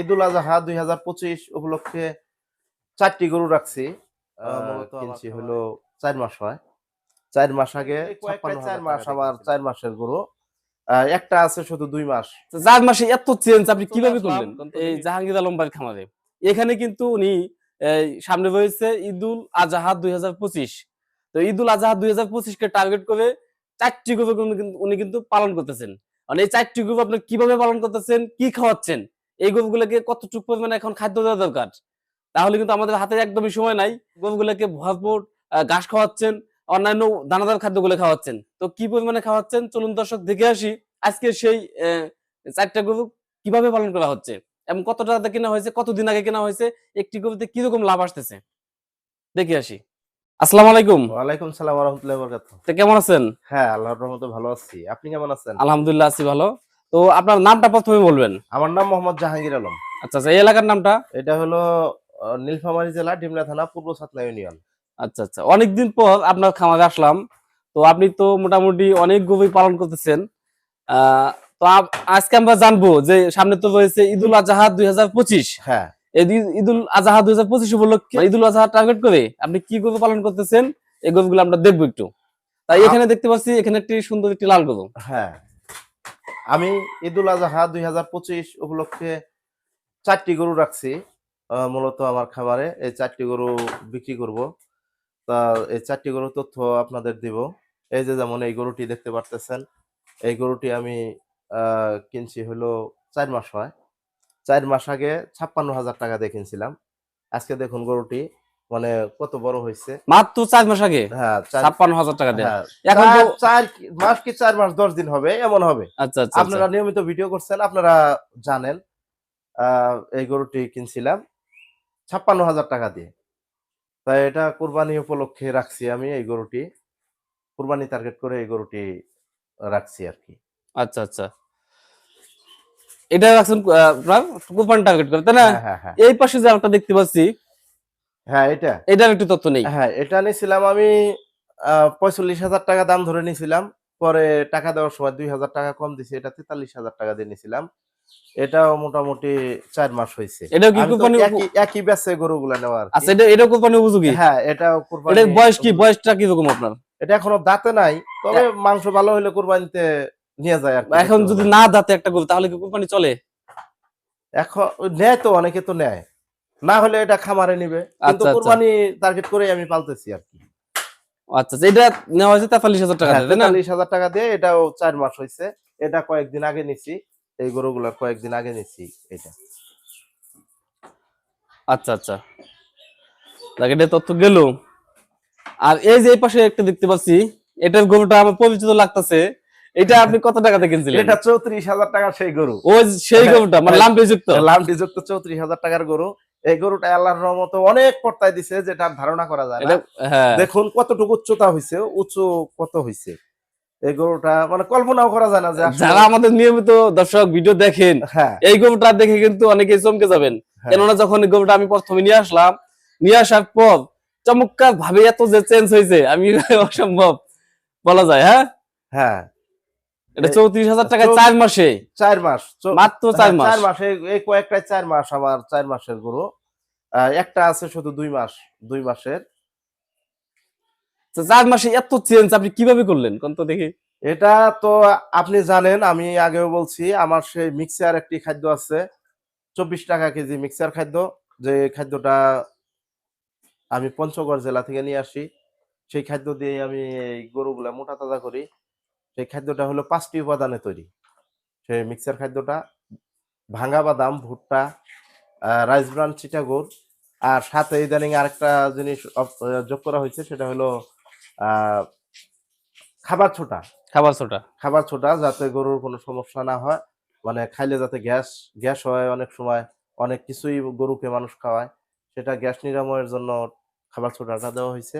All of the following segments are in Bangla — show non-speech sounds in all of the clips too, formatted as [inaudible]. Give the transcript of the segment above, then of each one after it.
ঈদুল আজহা দুই হাজার পঁচিশ উপলক্ষে চারটি গরু রাখছি। কিনছি হলো চার মাস হয়। চার মাস আগে চার মাস দিয়েছিলাম। চার মাসের গরু। একটা আছে শুধু দুই মাস। চার মাসে এত চেঞ্জ আপনি কীভাবে করলেন? এই জাহাঙ্গীর আলম ভাইয়ের খামারে। এখানে কিন্তু উনি সামনে রয়েছে ঈদুল আজহা দুই হাজার পঁচিশ। তো ঈদুল আজহা দুই হাজার পঁচিশ কে টার্গেট করে চারটি গ্রুপ উনি কিন্তু পালন করতেছেন। মানে এই চারটি গ্রুপ আপনি কীভাবে পালন করতেছেন কি খাওয়াচ্ছেন এই গরুগুলোকে কতটুকু পরিমাণে এখন খাদ্য দেওয়া দরকার? তাহলে কিন্তু আমাদের হাতে একদমই সময় নাই। গরুগুলোকে ভরপুর ঘাস খাওয়াচ্ছেন অন্যান্য দানাদার খাদ্যগুলো খাওয়াচ্ছেন। তো কি পরিমাণে খাওয়াচ্ছেন? চলুন দর্শক দেখে আসি। আজকে সেই চারটা গরু কীভাবে পালন করা হচ্ছে এবং কত টাকাতে কেনা হয়েছে কতদিন আগে কেনা হয়েছে একটি গরুতে কীরকম লাভ আসতেছে? দেখে আসি। আসসালামু আলাইকুম। ওয়ালাইকুম সালাম রহমতুল্লাহ বরকাত তো কেমন আছেন? হ্যাঁ আল্লাহর রহমতে ভালো আছি। আপনি কেমন আছেন? আলহামদুলিল্লাহ আছি ভালো। তো আপনার নামটা প্রথমে বলবেন। আমার নাম মোহাম্মদ জাহাঙ্গীর আলম। আচ্ছা আচ্ছা এই এলাকার নামটা? এটা হলো নীলফামারী জেলা ডিমলা থানা পূর্ব সাতনা ইউনিয়ন। আচ্ছা আচ্ছা অনেকদিন পর আপনার খামারে আসলাম। তো আপনি তো মোটামুটি অনেক গরুই পালন করতেছেন। আহ, তো আপ- আজকে আমরা জানব যে সামনে তো রয়েছে ঈদুল আজহা দুই হাজার পঁচিশ। হ্যাঁ। এই ঈদ- ঈদুল আজহা দুই হাজার পঁচিশ উপলক্ষে ঈদুল আজহা টার্গেট করে আপনি কি গরু পালন করতেছেন? এই গরুগুলো আমরা দেখব একটু। তাই এখানে দেখতে পাচ্ছি এখানে একটি সুন্দর একটি লাল গরু। হ্যাঁ। আমি ঈদুল আজহা দুই হাজার পঁচিশ উপলক্ষে চারটি গরু রাখছি মূলত আমার খাবারে এই চারটি গরু বিক্রি করব। তা এই চারটি গরু তথ্য আপনাদের দিব। এই যে যেমন এই গরুটি দেখতে পারতেছেন, এই গরুটি আমি কিনছি হলো চার মাস হয়। চার মাস আগে ছাপ্পান্ন হাজার টাকা দিয়ে কিনছিলাম। আজকে দেখুন গরুটি মানে কত বড় হয়েছে? মাত্র চার মাস আগে? হ্যাঁ ছাপ্পান্ন হাজার টাকা দেয় হ্যাঁ, এখন তো চার- মাস কি চার মাস দশ দিন হবে? এমন হবে। আচ্ছা আচ্ছা আচ্ছা। আপনারা নিয়মিত ভিডিও করছেন আপনারা জানেন এই গরুটি কিনছিলাম ছাপ্পান্ন হাজার টাকা দিয়ে। তাই এটা কুরবানি উপলক্ষে রাখছি আমি এই গরুটি। কুরবানি টার্গেট করে এই গরুটি রাখছি আর কি। আচ্ছা আচ্ছা। এটা রাখছেন কুপন টার্গেট করে তাই না? হ্যাঁ এই পাশে যে আমরা দেখতে পাচ্ছি হ্যাঁ এটা। এটার একটু তথ্য নেই। হ্যাঁ এটা নিয়েছিলাম আমি পঁয়তাল্লিশ হাজার টাকা দাম ধরে নিয়েছিলাম পরে টাকা দেওয়ার সময় দুই হাজার টাকা কম দিছি এটা তেতাল্লিশ হাজার টাকা দিয়ে নিয়েছিলাম এটাও মোটামুটি চার মাস হয়েছে এটাও কি আমি একই ব্যাচে গরুগুলা নেওয়া আর আচ্ছা এটা এটা কুরবানি উপযোগী? হ্যাঁ কুরবানি এটার বয়স কি? বয়সটা কীরকম আপনার? এটা এখনও দাঁতে নাই তবে মাংস ভালো হলে কুরবানিতে নিয়ে যায় আর এখন যদি না দাঁতে একটা গরু তাহলে কি কুরবানি চলে? এখন নেয় তো অনেকে তো নেয়। না হলে এটা খামারে নিবে। কিন্তু আচ্ছা, আচ্ছা। কুরবানি টার্গেট করে আমি পালতেছি আর কি। আচ্ছা আচ্ছা, এটা নেওয়া হয়েছে তেতাল্লিশ হাজার টাকা দিয়ে, তাই না? তেতাল্লিশ হাজার টাকা দিয়ে এটাও চার মাস হয়েছে এটা কয়েকদিন আগে নিছি এই গরুগুলা কয়েকদিন আগে নিছি এটা। আচ্ছা আচ্ছা। তথ্য গেল। আর এই যে এই পাশে একটা দেখতে পাচ্ছি এটার গরুটা আমার পরিচিত লাগতেছে। এটা আপনি কত টাকাতে কিনছিলেন? এটা চৌত্রিশ হাজার টাকার সেই গরু। ওই সেই হ্যাঁ, গরুটা মানে হ্যাঁ। লাম্পি যুক্ত লামটি যুক্ত চৌত্রিশ হাজার টাকার গরু। এই গরুটা আল্লাহর রহমতে অনেক পর্তায় দিছে যেটা ধারণা করা যায় না। হ্যাঁ। দেখুন কতটুকু উচ্চতা হয়েছে উঁচু কত হয়েছে এই গরুটা মানে কল্পনাও করা যায় না যে যারা আমাদের নিয়মিত দর্শক ভিডিও দেখেন হ্যাঁ। এই গরুটা দেখে কিন্তু অনেকেই চমকে যাবেন। হ্যাঁ। কেননা যখন এই গরুটা আমি প্রথমে নিয়ে আসলাম নিয়ে আসার পর চমৎকার ভাবে এত যে চেঞ্জ হয়েছে আমি [laughs] অসম্ভব বলা যায় হ্যাঁ? হ্যাঁ। এটা চৌত্রিশ হাজার টাকা চার মাসে। চার মাস মাত্র চার মাস চার মাস। এই- এই চার মাস আমার চার মাসের গরু। একটা আছে শুধু দুই মাস দুই মাসের। তো চার মাসে এত চেঞ্জ আপনি কীভাবে করলেন? কোন তো দেখি। এটা তো আপনি জানেন আমি আগেও বলছি আমার সেই মিক্সার একটি খাদ্য আছে চব্বিশ টাকা কেজি মিক্সার খাদ্য যে খাদ্যটা আমি পঞ্চগড় জেলা থেকে নিয়ে আসি সেই খাদ্য দিয়ে আমি এই গরুগুলা মোটা তাজা করি। খাদ্যটা হলো পাঁচটি উপাদানে তৈরি। সেই মিক্সার খাদ্যটা ভাঙা বাদাম ভুট্টা রাইস ব্রান চিটাগুড় আর সাথে ইদানিং আরেকটা জিনিস যোগ করা হয়েছে সেটা হলো খাবার ছোটা। খাবার ছোটা। খাবার ছোটা যাতে গরুর কোনো সমস্যা না হয় মানে খাইলে যাতে গ্যাস গ্যাস হয় অনেক সময় অনেক কিছুই গরুকে মানুষ খাওয়ায় সেটা গ্যাস নিরাময়ের জন্য খাবার ছোটাটা দেওয়া হয়েছে।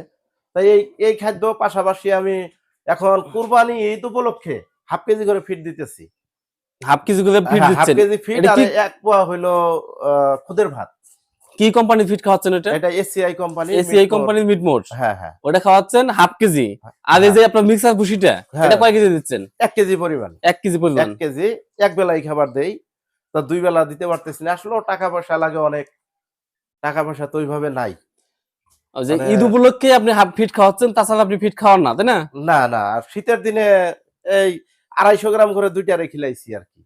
তাই এই এই খাদ্য পাশাপাশি আমি এখন কুরবানি ঈদ উপলক্ষে হাফ কেজি করে ফিট দিতেছি। হাফ কেজি করে ফিট হ্যাঁ, হাফ কেজি ফিট আর এক পোয়া হইল খুদের ভাত। কি কোম্পানি ফিট খাওয়াচ্ছেন এটা? এটা এসিআই কোম্পানি এসিআই কোম্পানির মিট মোট হ্যাঁ হ্যাঁ। ওটা খাওয়াচ্ছেন হাফ কেজি। আর এই যে আপনার মিক্সার ভুসিটা হ্যাঁ। এটা কয় কেজি দিচ্ছেন? এক কেজি পরিমাণ। এক কেজি পরিমাণ। এক কেজি এক বেলাই খাবার দেই। তো দুই বেলা দিতে পারতেছি না। আসলেও টাকা পয়সা লাগে অনেক। টাকা পয়সা তো ওইভাবে নাই। যে মানে- ঈদ উপলক্ষে আপনি হাফ ফিট খাওয়াচ্ছেন তাছাড়া আপনি ফিট খাওয়ান না তাই না? না না শীতের দিনে এই আড়াইশো গ্রাম করে দুইটা রেখে লাইছি আর কি।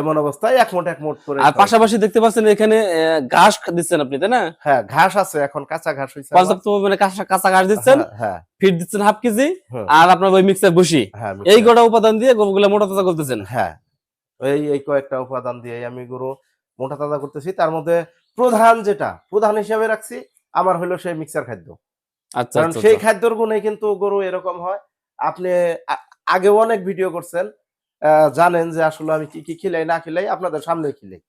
এমন অবস্থায় এক মোট এক মোট করে আর পাশাপাশি দেখতে পাচ্ছেন এখানে ঘাস দিচ্ছেন আপনি তাই না? হ্যাঁ ঘাস আছে এখন কাঁচা ঘাস হয়েছে পর্যাপ্ত পরিমাণে কাঁচা কাঁচা ঘাস দিচ্ছেন হ্যাঁ, হ্যাঁ। ফিট দিচ্ছেন হাফ কেজি আর আপনার ওই মিক্সার বসি। হ্যাঁ এই গোটা উপাদান দিয়ে গরুগুলো মোটা তাজা করতেছেন। হ্যাঁ এই এই কয়েকটা উপাদান দিয়ে আমি গরু মোটা তাজা করতেছি। তার মধ্যে প্রধান যেটা প্রধান হিসাবে রাখছি আমার হলো সেই মিক্সার খাদ্য। আচ্ছা কারণ আচ্ছা, সেই আচ্ছা। খাদ্যর গুণে কিন্তু গরু এরকম হয়। আপনি আ- আগেও অনেক ভিডিও করছেন জানেন যে আসলে আমি কি কি খিলাই না খিলাই আপনাদের সামনে খিলাই।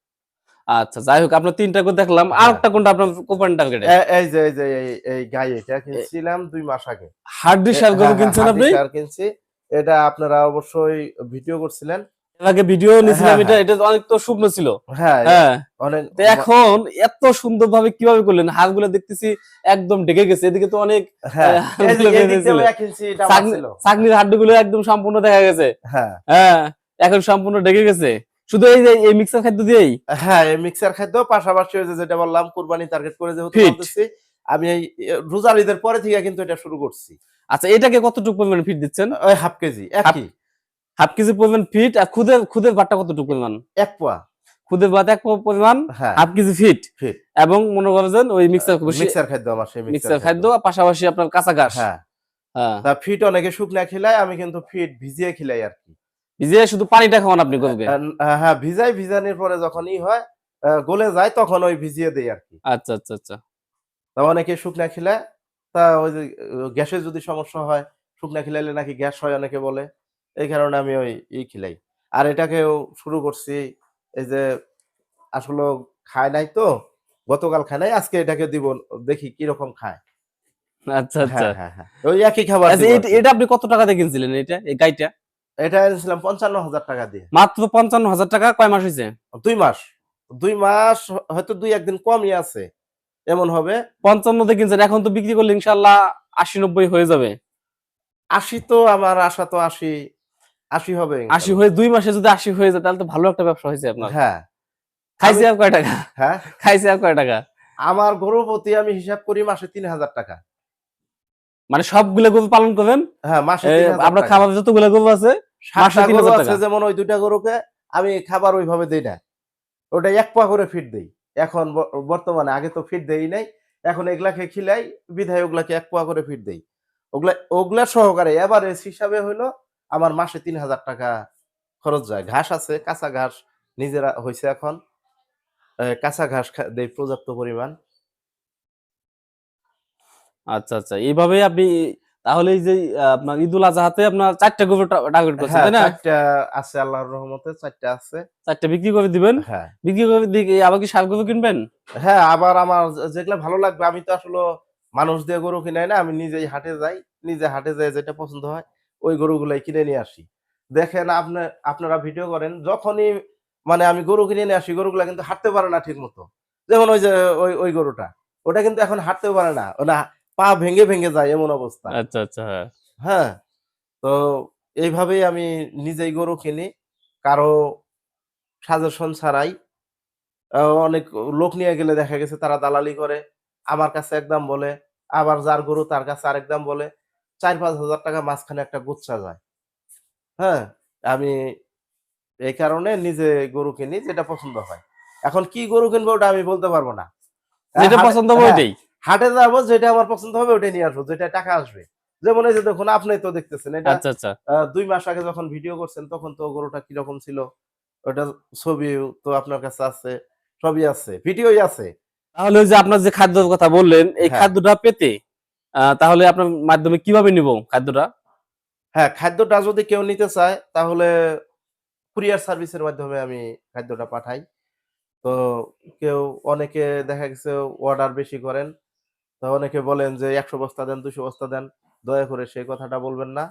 আচ্ছা যাই হোক আপনার তিনটা করে দেখলাম। আর হ্যাঁ। একটা কোনটা আপনার কোম্পানি টার্গেটে এই যে এই যে এই- গাই এটা কিনছিলাম দুই মাস আগে। হার্ড সার গরু হ্যাঁ, কিনছেন হ্যাঁ, আপনি? কিনছি। এটা আপনারা অবশ্যই ভিডিও করছিলেন। আগে ভিডিও নিয়েছিলাম হ্যাঁ, এটা এটা অনেক তো শুকনো ছিল। হ্যাঁ হ্যাঁ। অনেক এখন এত সুন্দর ভাবে কীভাবে করলেন হাঁসগুলো দেখতেছি একদম ঢেকে গেছে এদিকে তো অনেক হ্যাঁ। চাকনির হাড্ডিগুলো একদম সম্পূর্ণ দেখা গেছে। হ্যাঁ। হ্যাঁ এখন সম্পূর্ণ ঢেকে গেছে। শুধু এই যে এই মিক্সার খাদ্য দিয়েই? হ্যাঁ এই মিক্সার খাদ্য পাশাপাশি যে যেটা বললাম কুরবানি টার্গেট করে যেহেতু আমি এই রোজার ঈদের পরে থেকে কিন্তু এটা শুরু করছি। আচ্ছা এটাকে কতটুকু পরিমাণ ফিট দিচ্ছেন? ওই হাফ কেজি একই। হাফ কেজি পরিমাণ ফিট আর খুদের খুদের ভাতটা কতটুকু পরিমাণ? এক পোয়া। খুদের ভাত এক পরিমাণ হ্যাঁ। Half KG feed. এবং মনে করেন ওই মিক্সার মিক্সার খাদ্য আমার সেই মিক্সার খাদ্য। পাশাপাশি আপনার কাঁচা ঘাস। হ্যাঁ। হ্যাঁ। তা ফিট অনেকে শুকনা খিলাই আমি কিন্তু ফিট ভিজিয়ে খিলাই আর কি। ভিজিয়ে শুধু পানিটা খাওয়ান আপনি গরুকে হ্যাঁ ভিজাই ভিজানোর পরে যখন ই হয় গলে যায় তখন ওই ভিজিয়ে দেই আর কি। আচ্ছা আচ্ছা আচ্ছা। তা অনেকে শুকনা খিলায় তা ওই যে গ্যাসের যদি সমস্যা হয় শুকনা খিলাইলে নাকি গ্যাস হয় অনেকে বলে। এই কারণে আমি ওই ই খিলাই। আর এটাকেও শুরু করছি এই যে আসলে খায় নাই তো গতকাল খায় নাই আজকে এটাকে দিব দেখি কীরকম খায়। আচ্ছা আচ্ছা। হ্যাঁ হ্যাঁ হ্যাঁ। ওই একই খাবার আচ্ছা এটা আপনি কত টাকা দিয়ে কিনছিলেন এটা এই গাইটা? এটা এনেছিলাম পঞ্চান্ন হাজার টাকা দিয়ে। মাত্র পঞ্চান্ন হাজার টাকা কয় মাস হয়েছে দুই মাস। দুই মাস হয়তো দুই একদিন কমই আছে। এমন হবে। পঞ্চান্ন দিয়ে কিনছেন এখন তো বিক্রি করলে ইনশাল্লাহ আশি নব্বই হয়ে যাবে। আশি তো আমার আশা তো আশি। আশি হবে আশি হয়ে দুই মাসে যদি আশি হয়ে যায় তাহলে তো ভালো একটা ব্যবসা হয়েছে আপনার। হ্যাঁ। খাইছে আর কয় টাকা? হ্যাঁ। খাইছে আর কয় টাকা? আমার গরু প্রতি আমি হিসাব করি মাসে তিন হাজার টাকা। মানে সবগুলো গরু পালন করবেন হ্যাঁ মাসে 3000 আপনার খাবার যতগুলো গরু আছে মাসে গরু 3000 আছে টাকা। যেমন ওই দুইটা গরুকে আমি খাবার ওইভাবে দেই না। ওটা এক পা করে ফিট দেই। এখন বর্তমানে আগে তো ফিট দেই নাই এখন এগুলাকে খিলাই বিধায় ওগুলাকে এক পোয়া করে ফিট দেই। ওগুলা ওগুলা সহকারে এভারেজ হিসাবে হইল আমার মাসে তিন হাজার টাকা খরচ যায়। ঘাস আছে কাঁচা ঘাস নিজেরা হয়েছে এখন। কাঁচা ঘাস দেই পর্যাপ্ত পরিমাণ। আচ্ছা আচ্ছা। এইভাবে আপনি তাহলে এই যে আপনার ঈদুল আজহাতে আপনার চারটা গরু টার্গেট করছেন হ্যাঁ তাই না? চারটা আছে আল্লাহর রহমতে চারটা আছে। চারটা বিক্রি করে দিবেন? হ্যাঁ। বিক্রি করে দিয়ে আবার কি সার গরু কিনবেন? হ্যাঁ আবার আমার যেগুলা ভালো লাগবে আমি তো আসলে মানুষ দিয়ে গরু কিনাই না আমি নিজেই হাটে যাই নিজে হাটে যাই যেটা পছন্দ হয়। ওই গরুগুলাই কিনে নিয়ে আসি। দেখেন আপনি আপনারা ভিডিও করেন যখনই মানে আমি গরু কিনে নিয়ে আসি গরুগুলা কিন্তু হাঁটতে পারে না ঠিক মতো যেমন ওই যে ওই ওই গরুটা ওটা কিন্তু এখন হাঁটতেও পারে না ওটা পা ভেঙে ভেঙে যায় এমন অবস্থা। আচ্ছা আচ্ছা হ্যাঁ। হ্যাঁ তো এইভাবেই আমি নিজেই গরু কিনি কারও সাজেশন ছাড়াই। অনেক লোক নিয়ে গেলে দেখা গেছে তারা দালালি করে আমার কাছে একদম বলে আবার যার গরু তার কাছে আরেক দাম বলে চার পাঁচ হাজার টাকা মাঝখানে একটা গুচ্ছা যায়। হ্যাঁ? আমি এই কারণে নিজে গরু কিনি যেটা পছন্দ হয়। এখন কি গরু কিনবো ওটা আমি বলতে পারব না। যেটা হাটে- পছন্দ হবে হ্যাঁ, ওইটাই। হাটে যাব যেটা আমার পছন্দ হবে ওটাই নিয়ে আসব যেটা টাকা আসবে। যেমন এই যে দেখুন আপনি তো দেখতেছেন এটা আচ্ছা আচ্ছা। দুই মাস আগে যখন ভিডিও করছেন তখন তো গরুটা কীরকম ছিল? ওটা ছবি তো আপনার কাছে আছে সবই আছে ভিডিওই আছে। তাহলে ওই যে আপনার যে খাদ্যের কথা বললেন এই হ্যাঁ। খাদ্যটা পেতে তাহলে আপনার মাধ্যমে কীভাবে নিব খাদ্যটা? হ্যাঁ খাদ্যটা যদি কেউ নিতে চায় তাহলে কুরিয়ার সার্ভিসের মাধ্যমে আমি খাদ্যটা পাঠাই। তো কেউ অনেকে দেখা গেছে অর্ডার বেশি করেন তো অনেকে বলেন যে একশো বস্তা দেন দুশো বস্তা দেন দয়া করে সেই কথাটা বলবেন না।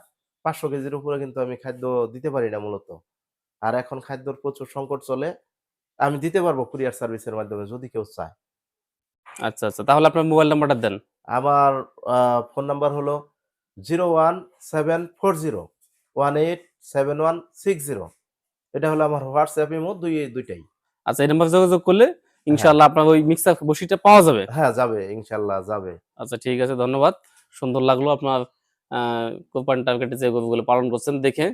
পাঁচশো কেজির উপরে কিন্তু আমি খাদ্য দিতে পারি না মূলত। আর এখন খাদ্যর প্রচুর সংকট চলে আমি দিতে পারব কুরিয়ার সার্ভিসের মাধ্যমে যদি কেউ চায়। আচ্ছা আচ্ছা তাহলে আপনার মোবাইল নাম্বারটা দেন। আমার ফোন নাম্বার হলো zero one seven four zero one eight seven one six zero এটা হলো আমার হোয়াটসঅ্যাপ ইমো দুই দুইটাই। আচ্ছা এই নাম্বার যোগাযোগ করলে ইনশাআল্লাহ আপনার ওই মিক্সার বসিটা পাওয়া যাবে। হ্যাঁ যাবে ইনশাল্লাহ যাবে। আচ্ছা ঠিক আছে ধন্যবাদ। সুন্দর লাগল আপনার কোম্পানি টার্গেটে যে গরুগুলো পালন করছেন দেখে।